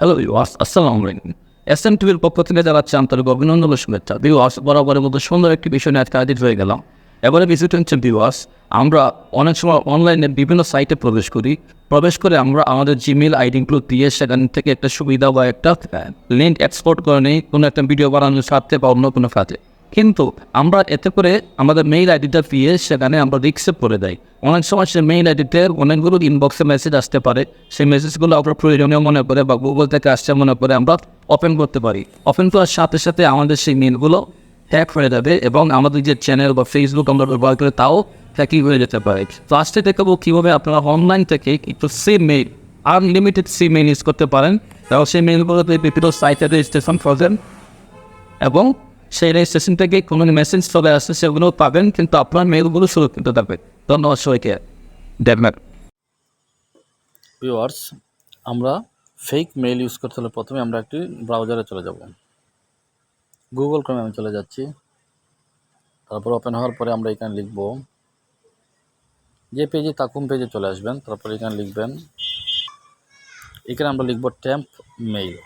Hello ইউয়াস আসসালামু আলাইকুম S M টিভির পক্ষ থেকে জানাচ্ছি আন্তরিক অভিনন্দন শুভেচ্ছা। ভিউয়ার্স বরাবরের মতো সুন্দর একটি বিষয় নিয়ে আজকে হাজির হয়ে গেলাম। এবারে বিষয়টা হচ্ছে ভিউয়ার্স আমরা অনেক সময় অনলাইনে বিভিন্ন সাইটে প্রবেশ করি। প্রবেশ করে আমরা আমাদের জিমেল আইডিগুলো দিয়ে সেখান থেকে একটা সুবিধা বা একটা লিঙ্ক এক্সপোর্ট করে নিই। কোনো একটা ভিডিও বানানোর স্বার্থে বা অন্য কোনো কাজে। কিন্তু আমরা এতে করে আমাদের মেইল আইডিটা দিয়ে সেখানে আমরা রিক্সেপ করে দেয় অনেক সময় সে মেইল আইডিতে অনেকগুলো ইনবক্সে মেসেজ আসতে পারে। সেই মেসেজগুলো আমরা প্রয়োজনীয় মনে করে বা গুগল থেকে আসছে মনে করে আমরা ওপেন করতে পারি। ওপেন করার সাথে সাথে আমাদের সেই মেলগুলো হ্যাক হয়ে যাবে এবং আমাদের যে চ্যানেল বা ফেসবুক আমরা ব্যবহার করে তাও হ্যাকিং হয়ে যেতে পারে। তো আজকে দেখাবো কীভাবে আপনারা অনলাইন থেকে একটু same mail unlimited C mail use করতে পারেন। তাও সেই মেইলগুলোতে বিভিন্ন সাইটে রেজিস্ট্রেশন করবেন এবং সেই রেজিস্ট্রেশন থেকে কোনো মেসেজ চলে আসে সেগুলো পাবেন কিন্তু আপনার মেলগুলো সুরক্ষিত থাকবে ধন্যবাদ সবাইকে দেখবেন ভিউয়ার্স আমরা ফেক মেইল ইউজ করতে হলে প্রথমে আমরা একটি ব্রাউজারে চলে যাব গুগল ক্রমে আমি চলে যাচ্ছি তারপর ওপেন হওয়ার পরে আমরা এখানে লিখব যে পেজে তাকুম পেজে চলে আসবেন তারপর এখানে লিখবেন এখানে আমরা লিখব ট্যাম্প মেইল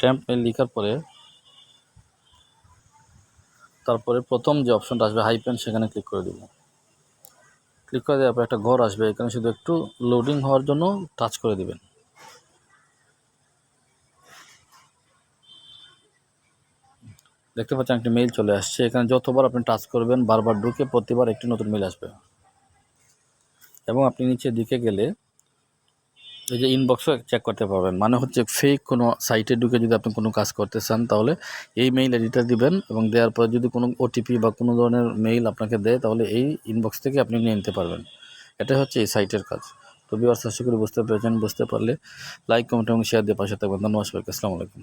ট্যাম্প মেইল লিখার পরে তারপরে প্রথম যে অপশনটা আসবে হাই হাইপেন সেখানে ক্লিক করে দেবো। ক্লিক করে দেওয়ার পর একটা ঘর আসবে, এখানে শুধু একটু লোডিং হওয়ার জন্য টাচ করে দিবেন। দেখতে পাচ্ছেন একটি মেইল চলে আসছে, এখানে যতবার আপনি টাচ করবেন, বারবার ঢুকে প্রতিবার একটি নতুন মেইল আসবে। এবং আপনি নিচের দিকে গেলে এই যে ইনবক্সও চেক করতে পারবেন। মানে হচ্ছে ফেক কোনো সাইটে ঢুকে যদি আপনি কোনো কাজ করতে চান, তাহলে এই মেইল আইডিটা দিবেন এবং দেওয়ার পর যদি কোনো ওটিপি বা কোনো ধরনের মেইল আপনাকে দেয়, তাহলে এই ইনবক্স থেকে আপনি নিয়ে নিতে পারবেন। এটা হচ্ছে এই সাইটের কাজ। তো বিবার আশা করি বুঝতে পেরেছেন। বুঝতে পারলে লাইক কমেন্ট এবং শেয়ার দিয়ে পাশে থাকবেন। ধন্যবাদ সবাইকে। আসসালামু আলাইকুম।